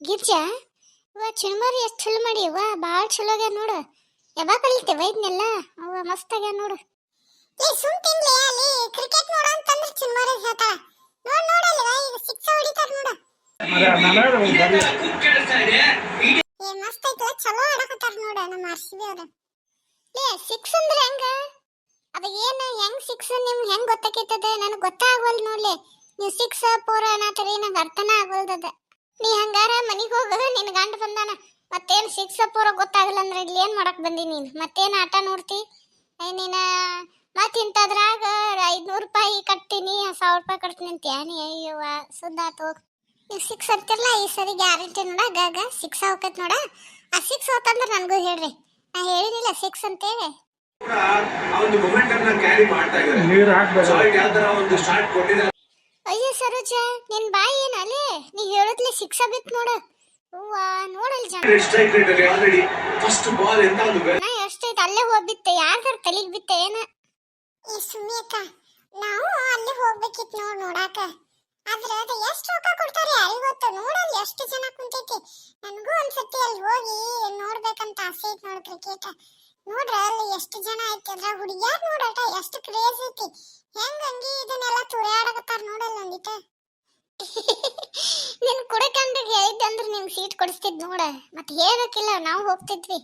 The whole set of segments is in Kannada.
ಗಿರ್ಜಾ ಇವ ಚುರುಮರಿ ಎಷ್ಟು ಚಲೋ ಮಾಡಿ ವಾ ಭಾಳ ಚಲೋ ಆಗ್ಯಾರ ನೋಡು. ಯಾವಾಗ ಕಲಿತೆ ವೈದ್ನೆಲ್ಲ? ಅವ ಮಸ್ತ್ ಆಗ್ಯಾರ ನೋಡು. ಏ ಸುಮ್ ತಿನ್ಲಿ ಅಲ್ಲಿ ಕ್ರಿಕೆಟ್ ನೋಡ ಅಂತಂದ್ರೆ ಚುರುಮರಿ ಹೇಳ್ತಾಳ. ನೋಡ್ ನೋಡಲ್ಲ ಈಗ ಸಿಕ್ಸ್ ಹೊಡಿತಾರ ನೋಡು. ಏ ಮಸ್ತ್ ಐತಲ್ಲ ಚಲೋ ಆಡಕತ್ತಾರ ನೋಡ ನಮ್ಮ ಆರ್ ಸಿ ಬಿ ಅವ್ರ. ಲೇ ಸಿಕ್ಸ್ ಅಂದ್ರೆ ಹೆಂಗ? ಅದ ಏನ ಹೆಂಗ್ ಸಿಕ್ಸ್ ನಿಮ್ ಹೆಂಗ್ ಗೊತ್ತಾಕೈತದ? ನನಗೆ ಗೊತ್ತಾಗವಲ್ ನೋಡ್ಲಿ. ನೀವು ಸಿಕ್ಸ್ ಫೋರ್ ಅನ್ನತ್ತೀರಿ ನಂಗೆ ಅರ್ಥನ ಆಗವಲ್ದದ ನೀ ಹಂಗಾರ ಮನೆಗೆ ಹೋಗ ನಿನ್ ಗಂಡ ಬಂದಾನ. ಮತ್ತೇನ್ ಸಿಕ್ಸ್ ಪೂರ ಗೊತ್ತಾಗಲ್ಲ ಅಂದ್ರೆ ಇಲ್ಲಿ ಏನ್ ಮಾಡಕ್ ಬಂದಿ ನೀನ್? ಮತ್ತೇನ್ ಆಟ ನೋಡ್ತಿ? ನೀನು ನೀನ ಮತ್ ಇಂಥದ್ರಾಗ ಐದ್ನೂರು ರೂಪಾಯಿ ಕಟ್ತೀನಿ ಸಾವಿರ ರೂಪಾಯಿ ಕಟ್ತೀನಿ ಅಂತ ನೀ? ಅಯ್ಯವ್ವ ಸುದ್ದ ಆತು ಹೋಗ್. ನೀವು ಸಿಕ್ಸ್ ಅಂತಿರಲ್ಲ ಈ ಸರಿ ಗ್ಯಾರಂಟಿ ನೋಡ ಗಾಗ ಸಿಕ್ಸ್ ಹೋಗತ್ ನೋಡ. ಆ ಸಿಕ್ಸ್ ಹೋತಂದ್ರೆ ನನಗೂ ಹೇಳ್ರಿ. ನಾ ಹೇಳಿದಿಲ್ಲ ಸಿಕ್ಸ್ ಅಂತೇಳಿ. ಆ ಒಂದು ಮೊಮೆಂಟ್ ಅನ್ನ ಕ್ಯಾರಿ ಮಾಡ್ತಾ ಇದ್ದಾರೆ ನೀರು ಹಾಕ್ಬೇಕು ಯಾವ ತರ ಒಂದು ಸ್ಟಾರ್ಟ್ ಕೊಟ್ಟಿದ್ದಾರೆ ಅಯ್ಯೋ ಸರೋಜ ನಿನ್ ಬಾಯಿ ಏನಲ್ಲಿ ನೀ ಹೇಳೋದ್ಲೆ ಶಿಕ್ಷಾ ಬಿತ್ ನೋಡ. ಹೂವಾ ನೋಡಲ್ ಜನ. ಸ್ಟ್ರೈಕ್ ರೇಟ್ ಅಲ್ಲಿ ಆಲ್ರೆಡಿ ಫಸ್ಟ್ ಬಾಲ್ ಎಂತ ಅದು ಬೆ- ನಾ ಎಷ್ಟೈತೆ ಅಲ್ಲೇ ಹೋಗ್ಬಿತ್ತೆ ಯಾರ್ದಾರ ತಲಿಗ್ ಬಿತ್ತೆ ಏನ? ಈ ಸುಮಿಯಕ್ಕ ನಾವು ಅಲ್ಲಿ ಹೋಗ್ಬೇಕಿತ್ತು ನೋಡ್ ನೋಡಾಕ. ಆದ್ರೆ ಅದು ಎಷ್ಟು ರೊಕ್ಕ ಕೊಡ್ತಾರೆ ಅಲ್ಲಿ ಗೊತ್ತು? ನೋಡಲ್ಲಿ ಎಷ್ಟು ಜನ ಕುಂತೈತಿ. ನನಗೂ ಒಂದ್ಸತಿ ಅಲ್ಲಿ ಹೋಗಿ ನೋಡ್ಬೇಕಂತ ಆಸೆ ಐತಿ ನೋಡ್ ಕ್ರಿಕೆಟ್ ನೋಡ್ರ ಅಲ್ಲಿ ಎಷ್ಟು ಜನ ಐತಿ? ಅದ್ರ ಹುಡುಗ್ಯಾರ್ ನೋಡಟ ಎಷ್ಟು ಕ್ರೇಜ್ ಐತಿ. ಹೆಂಗ್ ಹಂಗಿ ಇದನ್ನೆಲ್ಲ ತುರ್ಯಾಡಕತ್ತಾರ ನೋಡಲ್ಲ ಒಂದಿಟ ನಿನ್ ಕುಡಕಂಡ್ರಿ ಹೇಳಿದ್ದಂದ್ರೆ ನಿಮ್ಗೆ ಸೀಟ್ ಕೊಡಿಸ್ತಿದ್ ನೋಡ ಮತ್ತೆ ಹೇಳ್ಬೇಕಿಲ್ಲ, ನಾವು ಹೋಗ್ತಿದ್ವಿ.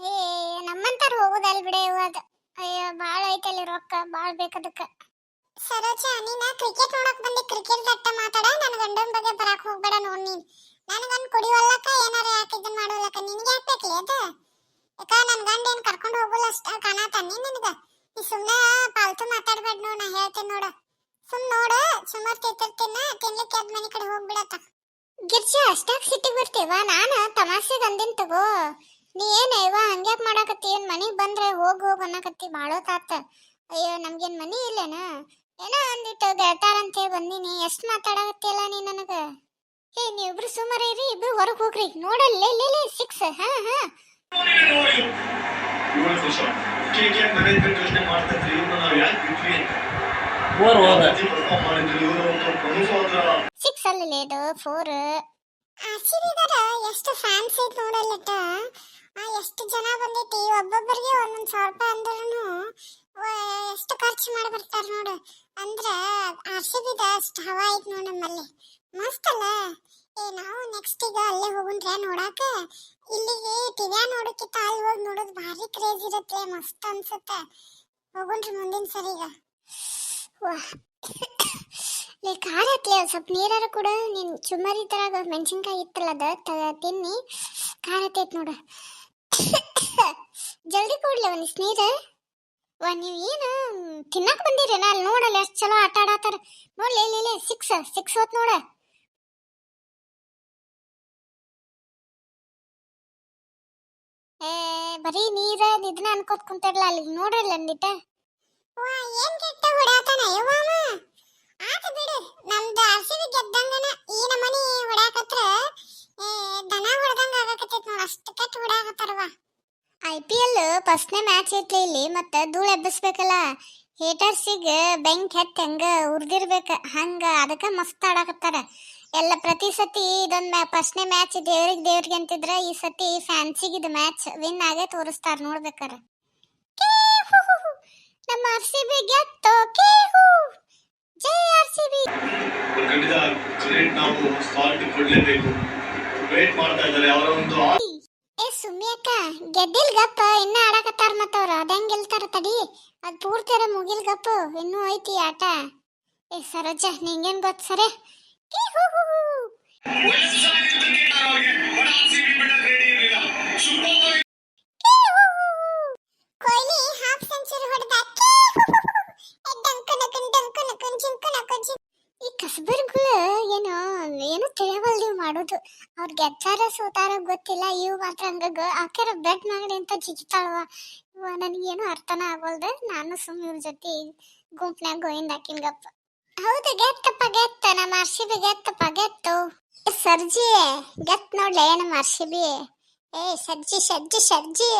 ಏ ನಮ್ಮಂತಾರ ಹೋಗೋದಲ್ ಬಿಡೆ ಇವಾಗ ಅಯ್ಯೋ, ಬಾಳ ಐತಲ್ಲಿ ರೊಕ್ಕ, ಬಾಳ ಬೇಕದಕ್ಕ. ಸರೋಜ, ನೀನ ಕ್ರಿಕೆಟ್ ನೋಡಕ್ ಬಂದಿ ಕ್ರಿಕೆಟ್ ದಟ್ಟ ಮಾತಾಡ ನನ್ನ ಗಂಡನ ಬಗ್ಗೆ ಬರಾಕ್ ಹೋಗ್ಬೇಡ ನೋಡ್ ನೀನ್. ನನಗನ್ ಕುಡಿವಲ್ಲಕ್ಕ, ಏನಾರ ಯಾಕೆ ಇದನ್ ಮಾಡೋಲಕ್ಕ, ನಿನ್ಗೆ ಹಾಕ್ಬೇಕ್ಲಿ ಅದ? ಯಾಕ ನನ್ನ ಗಂಡ ಏನ್ ಕರ್ಕೊಂಡು ಹೋಗಲ್ಲ ಅಷ್ಟ, ಕಾಣತಾನೆ ನಿನಗ? ನೀ ಸುಮ್ನೆ ಪಾಲ್ತು ಮಾತಾಡ್ಬೇಡ ನೋಡ್, ನಾ ಹೇಳ್ತೇನೆ ನೋಡ. ಸುಮ್ ನೋಡ ಸುಮಾರು ತಿಂತಿರ್ತೀನ, ತಿನ್ಲಿಕ್ಕೆ ಅದ್ ಮನೆ ಕಡೆ ಹೋಗ್ಬಿಡತ್ತ ಗಿರ್ಜಾ ಅಷ್ಟಾಕ್ ಸಿಟ್ಟಿಗೆ ಬರ್ತೀವ ನಾನು ತಮಾಷೆಗೆ ಅಂದಿನ್ ತಗೋ. ನೀ ಏನ ಇವ ಹಂಗ್ಯಾಕ್ ಮಾಡಾಕತ್ತಿ? ಏನ್ ಮನಿಗ್ ಬಂದ್ರೆ ಹೋಗ್ ಹೋಗ್ ಅನ್ನಕತ್ತಿ ಬಾಳೋತಾತ ಅಯ್ಯೋ, ನಮ್ಗೇನ್ ಮನಿ ಇಲ್ಲೇನ? ಏನೋ ಒಂದಿಟ್ಟು ಗೆಳತಾರಂತೆ ಬಂದಿನಿ. ಎಷ್ಟ್ ಮಾತಾಡಕತ್ತಿಯಲ್ಲ ನೀ ನನಗ? ಏ ನೀವಿಬ್ರು ಸುಮಾರ ಇರಿ, ಇಬ್ರು ಹೊರಗ್ ಹೋಗ್ರಿ. ನೋಡಲ್ಲೇ ಸಿಕ್ಸ್, ಹಾ ಹಾ. ಕೆಕೆಆರ್ ಮ್ಯಾನೇಜ್ಮೆಂಟ್ ಯೋಚನೆ ಮಾಡ್ತಾ ಇದ್ರೆ ಇವ್ರನ್ನ ನಾವು ಯಾಕೆ ಬಿಟ್ವಿ ಅಂತ? ಬೋರ್ ಹೋದ. ಪರ್ಫಾರ್ಮ್ ಮಾಡಿದ್ರು ಇವರು ಒಂದು ಸಿಕ್ಸ್ ಅಲ್ಲಿ ಇದು ಫೋರ್ ಆರ್ಸಿಬಿಗಾರ ಎಷ್ಟು ಫ್ಯಾನ್ಸ್ ಐತ್ ನೋಡಲ್ಲಟ. ಆ ಎಷ್ಟು ಜನ ಬಂದೈತಿ ಒಬ್ಬೊಬ್ಬರಿಗೆ ಒಂದೊಂದ್ ಸಾವಿರ ರೂಪಾಯಿ ಅಂದ್ರೂ ಎಷ್ಟು ಖರ್ಚು ಮಾಡಿ ಬರ್ತಾರ ನೋಡು. ಅಂದ್ರ ಬಿದ ಅಷ್ಟು ಹವಾ ಐತ್ ನೋಡಿ ನಮ್ಮಲ್ಲಿ. ಮಸ್ತ್ ಅಲ್ಲ. ನೆಕ್ಸ್ಟ್ ಈಗ ಅಲ್ಲೇ ಹೋಗುಣ್ರೆ ನೋಡಾಕ? ಇಲ್ಲಿಗೆ ಟಿವ್ಯಾ ನೋಡಕ್ಕಿಂತ ಅಲ್ಲಿ ಹೋಗಿ ನೋಡೋದು ಭಾರಿ ಕ್ರೇಜ್ ಇರುತ್ತೆ, ಮಸ್ತ್ ಅನ್ಸುತ್ತೆ. ಹೋಗುಣ್ರಿ ಮುಂದಿನ ಸರಿ ಈಗ. ಲೇ, ಖಾರ ಹತ್ಲೆ ಸ್ವಲ್ಪ ನೀರಾರು ಕೂಡ. ನೀನ್ ಚುಮ್ಮರಿ ತರ ಮೆಣಸಿನ್ಕಾಯಿ ಇತ್ತಲ್ಲ ಅದ ತಿನ್ನಿ. ಖಾರ ಹತ್ತೈತ್ ನೋಡು. ಜಲ್ದಿ ಕೊಡ್ಲಿ ಒಂದಿಸ್ ನೀರ? ವಾ, ನೀವ್ ಏನು ತಿನ್ನಕ್ ಬಂದಿರೇನ? ಅಲ್ಲಿ ನೋಡಲ್ಲ ಎಷ್ಟು ಚಲೋ ಆಟ ಆಡತ್ತಾರ ನೋಡ್ಲಿ ಇಲ್ಲಿ ಸಿಕ್ಸ್ ಸಿಕ್ಸ್ ಹೊತ್ ನೋಡ. ಬರೀ ನೀರ ಇದನ್ನ ಅನ್ಕೋತ್ ಕುಂತಾರಲ್ಲ ಅಲ್ಲಿ ನೋಡ್ರಲ್ಲ ಅಂದಿಟ್ಟ ಏನ್ ಕೆಟ್ಟ ಹೊಡ್ಯಾತನ ಯವ್ವಾಮ ಆತ ಬಿಡು ನಮ್ದು ಆರ್ಸಿಬಿ ಗೆದ್ದಂಗನ ಈ ನಮನಿ ಹೊಡ್ಯಾಕತ್ರ ದನ ಹೊಡ್ದಂಗ ಆಗಕತ್ತೈತ್ ನೋಡ್ ಅಷ್ಟು ಕೆಟ್ಟ ಹೊಡ್ಯಾಕತ್ತಾರವ ಐ ಪಿ ಎಲ್ ಫಸ್ಟ್ನೇ ಮ್ಯಾಚ್ ಐತ್ಲಿ ಇಲ್ಲಿ ಮತ್ತೆ ಧೂಳು ಎಬ್ಬಿಸ್ಬೇಕಲ್ಲ. ಹೇಟರ್ಸಿಗೆ ಬೆಂಕಿ ಹತ್ತಿ ಹೆಂಗ ಉರ್ದಿರ್ಬೇಕ ಹಂಗ ಅದಕ್ಕೆ ಮಸ್ತ್ ಆಡಾಕತ್ತಾರ. ಎಲ್ಲ ಪ್ರತಿ ಸತಿ ಇದೊಂದು ಫಸ್ಟ್ನೇ ಮ್ಯಾಚ್ ದೇವ್ರಿಗೆ ದೇವ್ರಿಗೆ ಅಂತಿದ್ರ ಈ ಸತಿ ಫ್ಯಾನ್ಸಿಗೆ ಇದು ಮ್ಯಾಚ್ ವಿನ್ ಆಗೇ ತೋರಿಸ್ತಾರ ನೋಡ್ಬೇಕಾರ. ನಮ್ಮ ಆರ್ ಸಿ ಬಿ ಗೆತ್ತು ಕೇ ಹು. ಜೈ ಆರ್ ಸಿ ಬಿ. ಖಂಡಿತ ನಾವು ಸಾಲ್ಟ್ ಕೊಡ್ಲೇಬೇಕು. ವೇಟ್ ಮಾಡ್ತಾ ಇದ್ದಾರೆ ಅವರ ಒಂದು ಏ ಸುಮ್ಮಿ ಅಕ್ಕ ಗೆದ್ದಿಲ್ ಗಪ್ಪ ಇನ್ನ ಆಡಕತ್ತಾರ ಮತ್ತವ್ರ ಅದಂಗ್ ಗೆಲ್ತಾರ ತಡಿ. ಅದ್ ಪೂರ್ತಿರ ಮುಗಿಲ್ ಗಪ್ಪು ಇನ್ನೂ ಐತಿ ಆಟ. ಏ ಸರೋಜ ನಿಂಗೇನ್ ಗೊತ್ತ ಸರೆ? ಏನೋ ಏನು ತಿಳಿಯವಲ್ದು ಮಾಡೋದು ಅವ್ರ ಗೆದ್ದಾರ ಸೋತಾರ ಗೊತ್ತಿಲ್ಲ ಇವು ಮಾತ್ರ ಹಂಗ ಆಕೆರ ಬೆಟ್ ಮಾಡಿ ಅಂತ ಜಿಗಿತಾಳವ ಇವ ನನಗೇನು ಅರ್ಥನ ಆಗೋಲ್ದ ನಾನು ಸುಮ್ಮನೆ ಇವ್ರ ಜೊತೆ ಗುಂಪ್ನ್ಯಾಗ ಹಾಕಿನ ಹಾಕಿನ್ಗಪ್ಪ ಹೌದು ಗೆತ್ತಪ್ಪ ಗೆತ್ತ ನಮ್ಮ ಅರ್ಶಿಬಿ ಗೆತ್ತಪ್ಪ ಗೆತ್ತು ಸರ್ಜಿ ಗೆತ್ ನೋಡ್ಲೆ, ನಮ್ಮ ಅರ್ಶಿಬಿ ಏ ಸರ್ಜಿ ಸರ್ಜಿ ಸರ್ಜಿ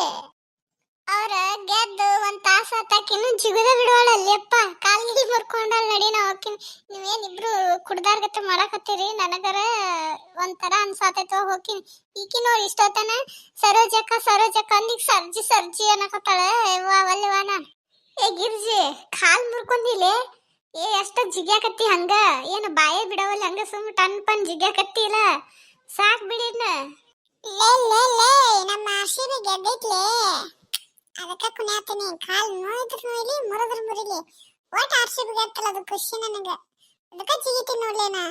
ಅವ್ರ ಗೆದ್ದು ಒಂದ್ ತಾಸ ತಾಕಿನ್ನು ಜಿಗುದ ಬಿಡೋಳ ಕಾಲ್ ಕಾಲಿಗೆ ಮುರ್ಕೊಂಡಾಳ ನಡಿ ನಾ ಹೋಗ್ತೀನಿ. ನೀವೇನಿಬ್ರು ಕುಡ್ದಾರ್ಗತ್ತೆ ಮಾಡಕತ್ತೀರಿ ನನಗರ ಒಂಥರ ಅನ್ಸಾತೈತೋ, ಹೋಗ್ತೀನಿ. ಈಕಿನೋ ನೋಡಿ ಇಷ್ಟೊತ್ತನ ಸರೋಜಕ್ಕ ಸರೋಜಕ್ಕ ಅಂದಿಗ್ ಸರ್ಜಿ ಸರ್ಜಿ ಅನ್ನಕತ್ತಾಳ. ಯವ್ವ ವಲ್ವ ನಾನು ಏ, ಗಿರ್ಜಿ, ಕಾಲ್ ಮುರ್ಕೊಂಡಿಲೆ? ಏ ಅಷ್ಟ ಜಿಗ್ಯಾಕತ್ತಿ ಹಂಗ? ಏನು ಬಾಯೇ ಬಿಡವಲ್ಲ ಹಂಗ ಸುಮ್ ಟನ್ ಪನ್ ಜಿಗ್ಯಾಕತ್ತಿ ಇಲ್ಲ? ಸಾಕ್ ಬಿಡಿನ ಲೇ ಲೇ ಲೇ, ನಮ್ಮ ಆರ್ಸಿಬಿ ಗೆದ್ದೈತ್ಲೇ. ಅದಕ್ಕ ಕುಣ್ಯಾತೀನಿ, ಕಾಲ್ ನೋಯಿದ್ರು ನೋಯ್ಲಿ, ಮುರಿದ್ರು ಮುರಿಲಿ. ಒಟ್ ಆರ್ಸಿಬಿ ಗೆತ್ತಲ್ಲ ಅದು ಖುಷಿ ನನಗೆ. ಅದಕ್ಕ ಜಿಗಿತೀನಿ ನೋಡ್ಲೇನಾ?